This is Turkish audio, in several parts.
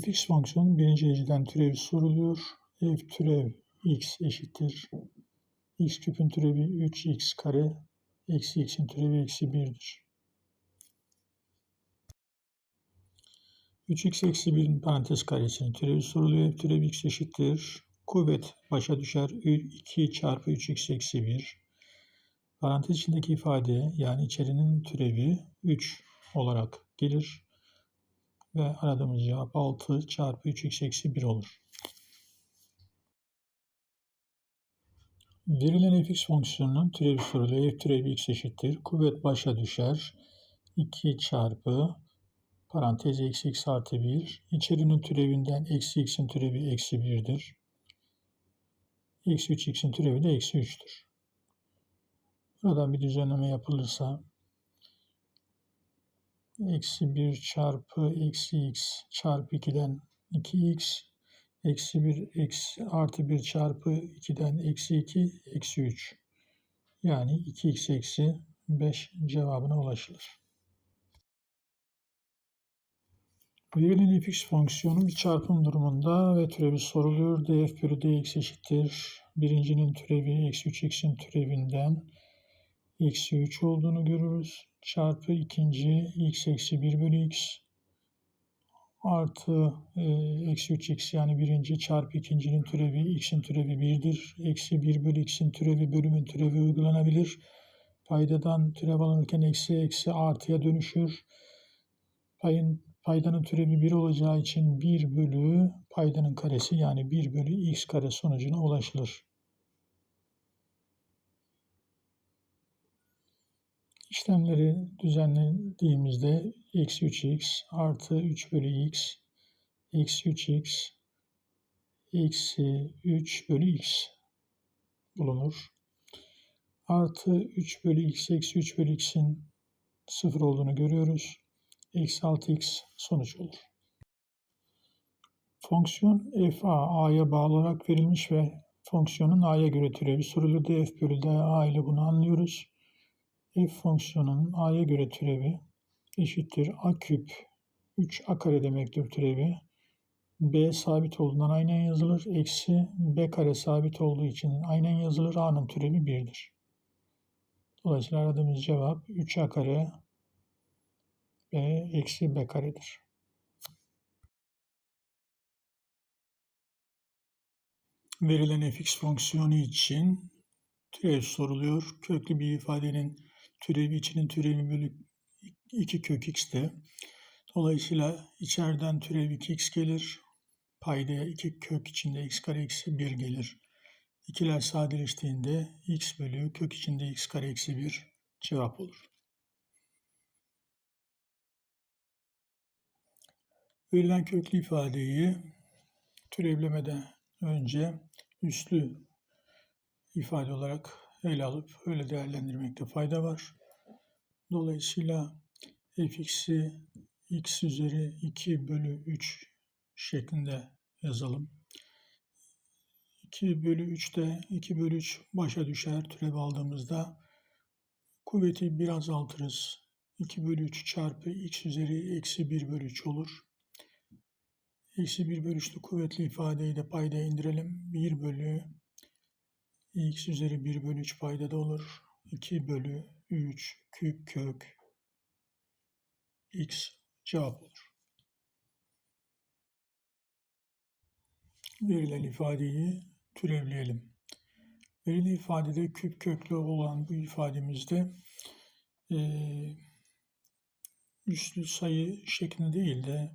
Fx fonksiyonun birinci dereceden türevi soruluyor. f türev x eşittir. x küpün türevi 3x kare eksi x'in türevi eksi 1'dir. 3x eksi 1'in parantez karesinin türevi soruluyor. f türev x eşittir. Kuvvet başa düşer. 2 çarpı 3x eksi 1. Parantez içindeki ifade yani içerinin türevi 3 olarak gelir. Ve aradığımız cevap 6 çarpı 3x eksi 1 olur. Verilen fx fonksiyonunun türevi soruluyor. f türevi x eşittir. Kuvvet başa düşer. 2 çarpı parantez eksi x artı 1. İçerinin türevinden eksi x'in türevi eksi 1'dir. Eksi 3x'in türevi de eksi 3'tür. Buradan bir düzenleme yapılırsa eksi 1 çarpı eksi x çarpı 2'den 2x eksi 1 eksi artı 1 çarpı 2'den eksi 2 eksi 3 yani 2x eksi 5 cevabına ulaşılır. Verilen fx fonksiyonu bir çarpım durumunda ve türevi soruluyor. df bölü dx eşittir. Birincinin türevi eksi 3x'in türevinden eksi 3 olduğunu görürüz. Çarpı ikinci x eksi 1 bölü x artı e, eksi 3x yani birinci çarpı ikincinin türevi x'in türevi 1'dir. Eksi 1 bölü x'in türevi bölümün türevi uygulanabilir. Paydadan türev alınırken eksi eksi artıya dönüşür. Payın, paydanın türevi 1 olacağı için 1 bölü paydanın karesi yani 1 bölü x kare sonucuna ulaşılır. İşlemleri düzenlediğimizde eksi 3x artı 3 bölü x eksi 3x eksi 3 bölü x bulunur. Artı 3 bölü x eksi 3 bölü x'in 0 olduğunu görüyoruz. Eksi 6x sonuç olur. Fonksiyon f a a'ya bağlı olarak verilmiş ve fonksiyonun a'ya göre türevi sorulur. df bölü a ile bunu anlıyoruz f fonksiyonunun a'ya göre türevi eşittir a küp 3a kare demektir türevi. b sabit olduğundan aynen yazılır. Eksi b kare sabit olduğu için aynen yazılır. a'nın türevi 1'dir. Dolayısıyla aradığımız cevap 3a kare b eksi b karedir. Verilen fx fonksiyonu için türev soruluyor. Köklü bir ifadenin türevi içinin türevi bölü 2 kök x'te. Dolayısıyla içeriden türev 2x gelir. Paydaya 2 kök içinde x kare eksi 1 gelir. İkiler sadeleştiğinde x bölü kök içinde x kare eksi 1 cevap olur. Verilen köklü ifadeyi türevlemeden önce üslü ifade olarak ele alıp öyle değerlendirmekte fayda var. Dolayısıyla fx'i x üzeri 2 bölü 3 şeklinde yazalım. 2 bölü 3'te 2 bölü 3 başa düşer türev aldığımızda kuvveti bir azaltırız. 2 bölü 3 çarpı x üzeri eksi 1 bölü 3 olur. Eksi 1 bölü 3'lü kuvvetli ifadeyi de paydaya indirelim. 1 bölü x üzeri 1 bölü 3 paydada olur. 2 bölü 3 küp kök x cevap olur. Verilen ifadeyi türevleyelim. Verilen ifadede küp köklü olan bu ifademizde e, üslü sayı şeklinde değil de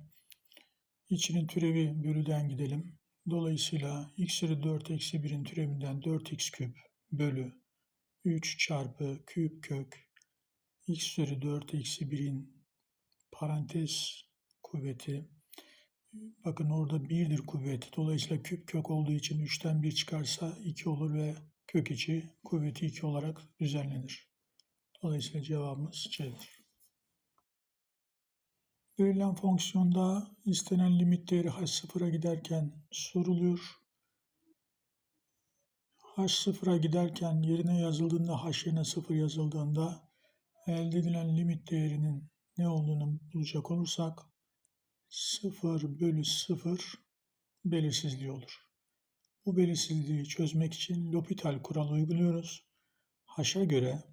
içinin türevi bölüden gidelim. Dolayısıyla x üzeri 4 eksi 1'in türevinden 4x küp bölü 3 çarpı küp kök x üzeri 4 eksi 1'in parantez kuvveti bakın orada 1'dir kuvveti. Dolayısıyla küp kök olduğu için 3'ten 1 çıkarsa 2 olur ve kök içi kuvveti 2 olarak düzenlenir. Dolayısıyla cevabımız C'dir. Verilen fonksiyonda istenen limit değeri h0'a giderken soruluyor. h0'a giderken yerine yazıldığında h yerine 0 yazıldığında elde edilen limit değerinin ne olduğunu bulacak olursak 0 bölü 0 belirsizliği olur. Bu belirsizliği çözmek için L'Hopital kuralı uyguluyoruz. Haşa göre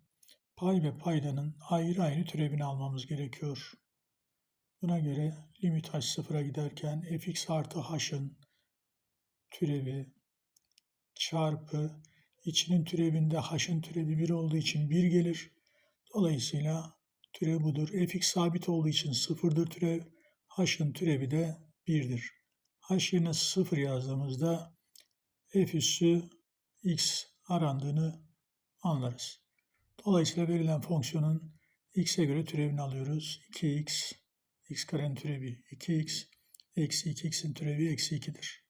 pay ve paydanın ayrı ayrı türevini almamız gerekiyor. Buna göre limit h sıfıra giderken fx artı h'ın türevi çarpı içinin türevinde h'ın türevi 1 olduğu için 1 gelir. Dolayısıyla türev budur. fx sabit olduğu için sıfırdır türev. h'ın türevi de 1'dir. h yerine 0 yazdığımızda f üssü x arandığını anlarız. Dolayısıyla verilen fonksiyonun x'e göre türevini alıyoruz. 2x, x karenin türevi 2x, eksi 2x'in türevi eksi 2'dir.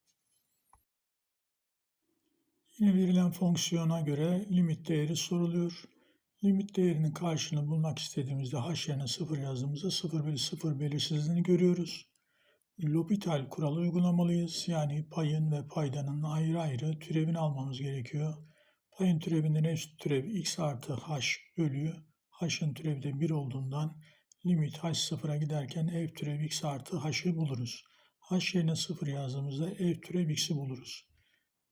Yine verilen fonksiyona göre limit değeri soruluyor. Limit değerinin karşılığını bulmak istediğimizde h yerine 0 yazdığımızda 0 bölü 0 belirsizliğini görüyoruz. L'Hopital kuralı uygulamalıyız. Yani payın ve paydanın ayrı ayrı türevini almamız gerekiyor. Payın türevinden f türevi x artı h bölü h'ın türevi de 1 olduğundan limit h sıfıra giderken f türevi x artı h'ı buluruz. h yerine 0 yazdığımızda f türevi x'i buluruz.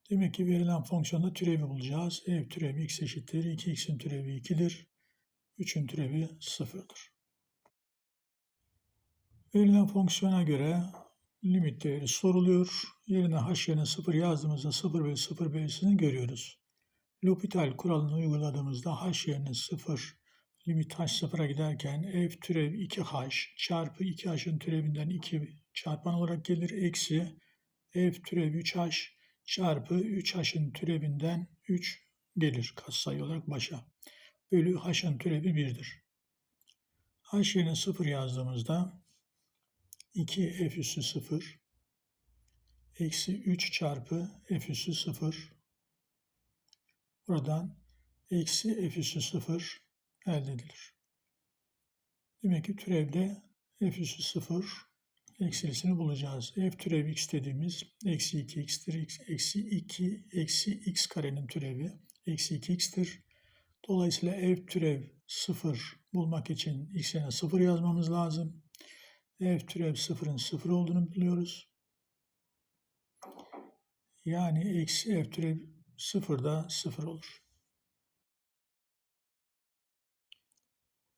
Demek ki verilen fonksiyonda türevi bulacağız. f türevi x eşittir. 2x'in türevi 2'dir. 3'ün türevi 0'dır. Verilen fonksiyona göre limit değeri soruluyor. Yerine h yerine 0 yazdığımızda 0 bölü 0 belirsizini görüyoruz. L'Hopital kuralını uyguladığımızda h yerine 0 limit h sıfıra giderken f türev 2h çarpı 2h'ın türevinden 2 çarpan olarak gelir. Eksi f türev 3h çarpı 3h'ın türevinden 3 gelir katsayı olarak başa. Bölü h'ın türevi 1'dir. h yerine 0 yazdığımızda 2 f üssü 0 eksi 3 çarpı f üssü 0 buradan eksi f üssü 0 elde edilir. Demek ki türevde f üssü 0 eksilisini bulacağız. f türev x dediğimiz eksi 2x'tir. X, eksi 2 eksi x karenin türevi eksi 2x'tir. Dolayısıyla f türev 0 bulmak için x yerine 0 yazmamız lazım. f türev 0'ın 0 olduğunu biliyoruz. Yani eksi f türev 0 da 0 olur.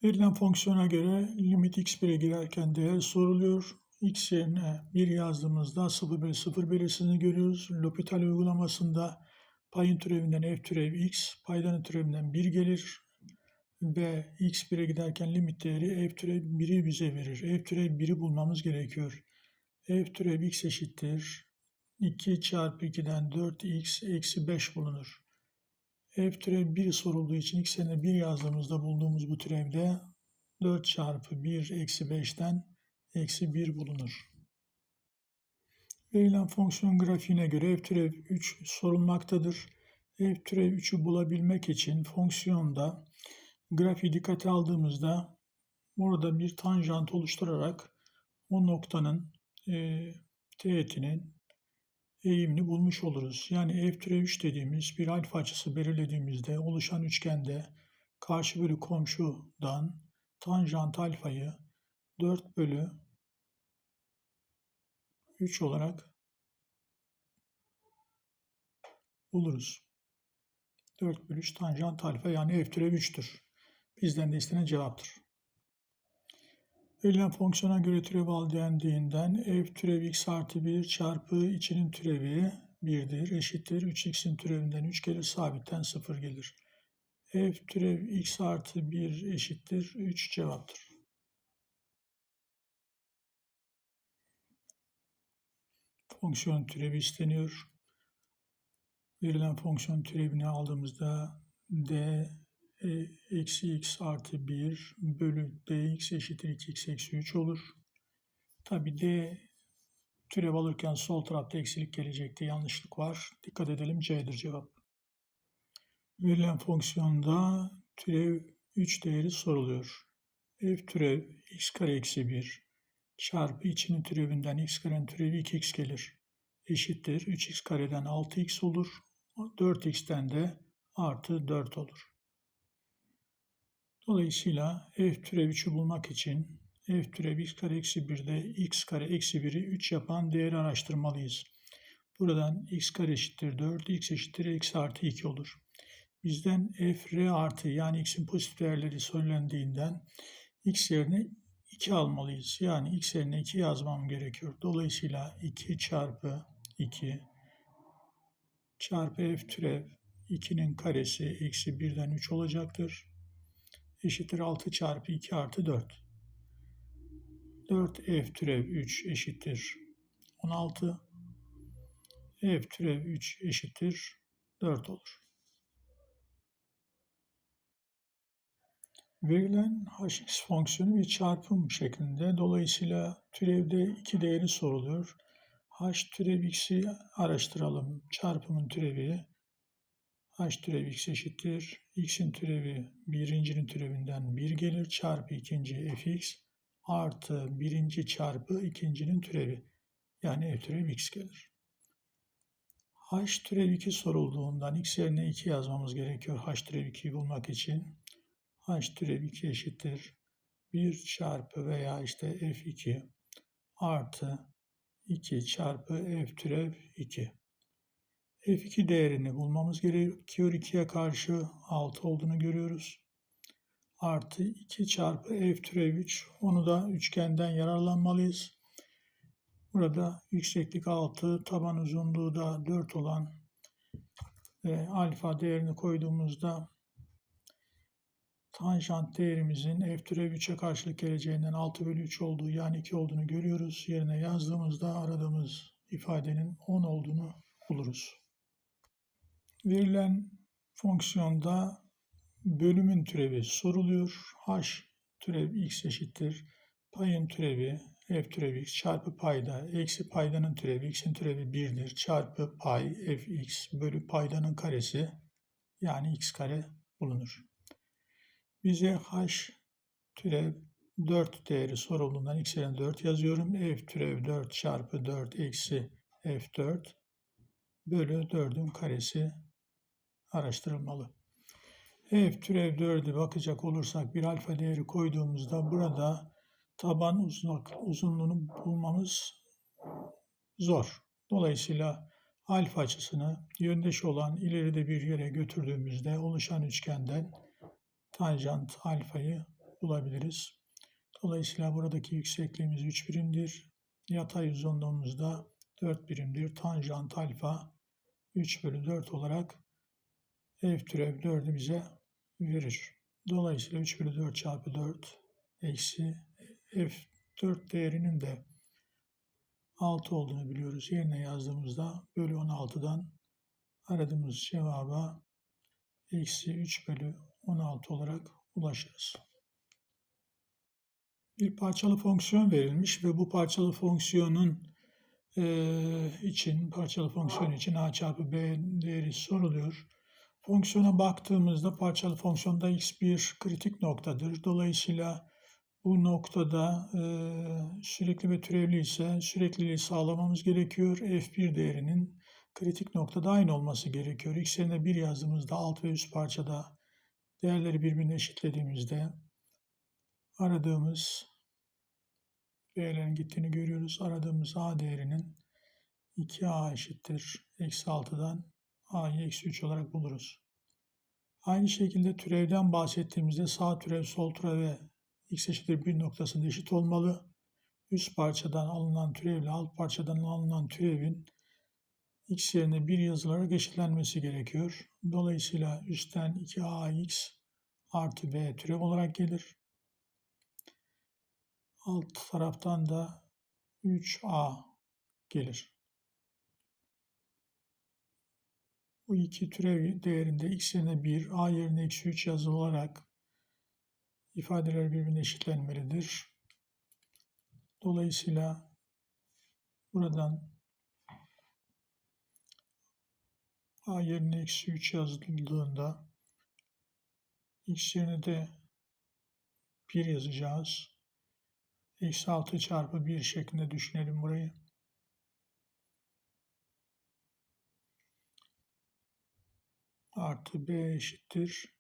Verilen fonksiyona göre limit x1'e girerken değer soruluyor. x yerine 1 yazdığımızda 0 bölü 0 belirsizliğini görüyoruz. L'Hopital uygulamasında payın türevinden f türev x, paydanın türevinden 1 gelir. Ve x1'e giderken limit değeri f türev 1'i bize verir. f türev 1'i bulmamız gerekiyor. f türev x eşittir. 2 çarpı 2'den 4x eksi 5 bulunur f türev 1 sorulduğu için x yerine 1 yazdığımızda bulduğumuz bu türevde 4 çarpı 1 eksi 5'ten eksi 1 bulunur. Verilen fonksiyon grafiğine göre f türev 3 sorulmaktadır. f türev 3'ü bulabilmek için fonksiyonda grafiği dikkate aldığımızda burada bir tanjant oluşturarak o noktanın e, teğetinin eğimini bulmuş oluruz. Yani f türev 3 dediğimiz bir alfa açısı belirlediğimizde oluşan üçgende karşı bölü komşudan tanjant alfayı 4 bölü 3 olarak buluruz. 4 bölü 3 tanjant alfa yani f türev 3'tür. Bizden de istenen cevaptır. Verilen fonksiyona göre türev al dendiğinden f türev x artı 1 çarpı içinin türevi 1'dir eşittir. 3x'in türevinden 3 gelir sabitten 0 gelir. f türev x artı 1 eşittir 3 cevaptır. Fonksiyon türevi isteniyor. Verilen fonksiyon türevini aldığımızda d eksi x artı 1 bölü dx eşittir 2x eksi 3 olur. Tabi d türev alırken sol tarafta eksilik gelecekti. Yanlışlık var. Dikkat edelim c'dir cevap. Verilen fonksiyonda türev 3 değeri soruluyor. f türev x kare eksi 1 çarpı içinin türevinden x karenin türevi 2x gelir. Eşittir 3x kareden 6x olur. 4x'ten de artı 4 olur. Dolayısıyla f türev 3'ü bulmak için f türev x kare eksi 1'de x kare eksi 1'i 3 yapan değeri araştırmalıyız. Buradan x kare eşittir 4, x eşittir eksi artı 2 olur. Bizden f r artı yani x'in pozitif değerleri söylendiğinden x yerine 2 almalıyız. Yani x yerine 2 yazmam gerekiyor. Dolayısıyla 2 çarpı 2 çarpı f türev 2'nin karesi eksi 1'den 3 olacaktır. Eşittir 6 çarpı 2 artı 4. 4 f türev 3 eşittir 16. f türev 3 eşittir 4 olur. Verilen hx fonksiyonu bir çarpım şeklinde. Dolayısıyla türevde iki değeri soruluyor. h türev x'i araştıralım. Çarpımın türevi h türev x eşittir. x'in türevi birincinin türevinden 1 gelir. Çarpı ikinci fx artı birinci çarpı ikincinin türevi. Yani f türev x gelir. h türev 2 sorulduğundan x yerine 2 yazmamız gerekiyor h türev 2'yi bulmak için h türev 2 eşittir 1 çarpı veya işte f2 artı 2 çarpı f türev 2. f2 değerini bulmamız gerekiyor. 2'ye karşı 6 olduğunu görüyoruz. Artı 2 çarpı f türev 3. Onu da üçgenden yararlanmalıyız. Burada yükseklik 6, taban uzunluğu da 4 olan ve alfa değerini koyduğumuzda tanjant değerimizin f türev 3'e karşılık geleceğinden 6 bölü 3 olduğu yani 2 olduğunu görüyoruz. Yerine yazdığımızda aradığımız ifadenin 10 olduğunu buluruz. Verilen fonksiyonda bölümün türevi soruluyor. h türev x eşittir. Payın türevi f türevi x çarpı payda eksi paydanın türevi x'in türevi 1'dir çarpı pay fx bölü paydanın karesi yani x kare bulunur. Bize h türev 4 değeri sorulduğundan x yerine 4 yazıyorum. f türev 4 çarpı 4 eksi f4 bölü 4'ün karesi araştırılmalı. f türev 4'ü bakacak olursak bir alfa değeri koyduğumuzda burada taban uzunluk, uzunluğunu bulmamız zor. Dolayısıyla alfa açısını yöndeş olan ileride bir yere götürdüğümüzde oluşan üçgenden tanjant alfayı bulabiliriz. Dolayısıyla buradaki yüksekliğimiz 3 birimdir. Yatay uzunluğumuz da 4 birimdir. Tanjant alfa 3 bölü 4 olarak f türev 4'ü bize verir. Dolayısıyla 3 bölü 4 çarpı 4 eksi f4 değerinin de 6 olduğunu biliyoruz. Yerine yazdığımızda bölü 16'dan aradığımız cevaba eksi 3 bölü 16 olarak ulaşırız. Bir parçalı fonksiyon verilmiş ve bu parçalı fonksiyonun e, için parçalı fonksiyon için a çarpı b değeri soruluyor. Fonksiyona baktığımızda parçalı fonksiyonda x bir kritik noktadır. Dolayısıyla bu noktada e, sürekli ve türevli ise sürekliliği sağlamamız gerekiyor. f1 değerinin kritik noktada aynı olması gerekiyor. x yerine 1 yazdığımızda alt ve üst parçada değerleri birbirine eşitlediğimizde aradığımız değerlerin gittiğini görüyoruz. Aradığımız a değerinin 2a eşittir. Eksi 6'dan a'yı eksi 3 olarak buluruz. Aynı şekilde türevden bahsettiğimizde sağ türev, sol türev ve x eşittir 1 noktasında eşit olmalı. Üst parçadan alınan türevle alt parçadan alınan türevin x yerine 1 yazılarak eşitlenmesi gerekiyor. Dolayısıyla üstten 2ax artı b türev olarak gelir. Alt taraftan da 3a gelir. Bu iki türev değerinde x yerine 1, a yerine eksi 3 yazılarak ifadeler birbirine eşitlenmelidir. Dolayısıyla buradan a yerine eksi 3 yazıldığında x yerine de 1 yazacağız. Eksi 6 çarpı 1 şeklinde düşünelim burayı. Artı b eşittir.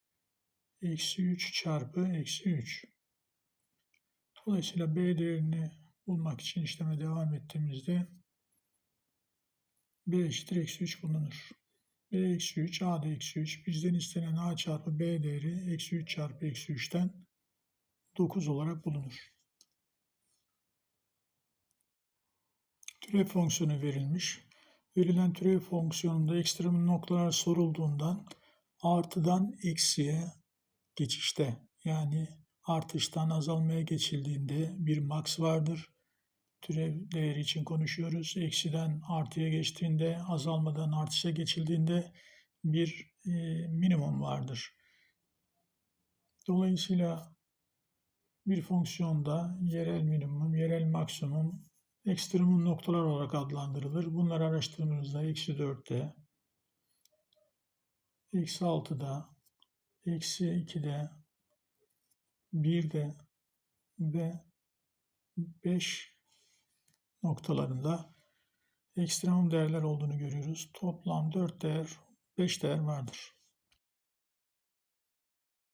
Eksi 3 çarpı eksi 3. Dolayısıyla B değerini bulmak için işleme devam ettiğimizde B eşittir eksi 3 bulunur. B eksi 3, A da eksi 3. Bizden istenen A çarpı B değeri eksi 3 çarpı eksi 3'ten 9 olarak bulunur. Türev fonksiyonu verilmiş. Verilen türev fonksiyonunda ekstrem noktalar sorulduğundan artıdan eksiye geçişte yani artıştan azalmaya geçildiğinde bir max vardır. Türev değeri için konuşuyoruz. Eksiden artıya geçtiğinde, azalmadan artışa geçildiğinde bir e, minimum vardır. Dolayısıyla bir fonksiyonda yerel minimum, yerel maksimum, ekstremum noktalar olarak adlandırılır. Bunları araştırdığımızda eksi 4'te, eksi 6'da, eksi 2'de, 1'de ve 5 noktalarında ekstremum değerler olduğunu görüyoruz. Toplam 4 değer, 5 değer vardır.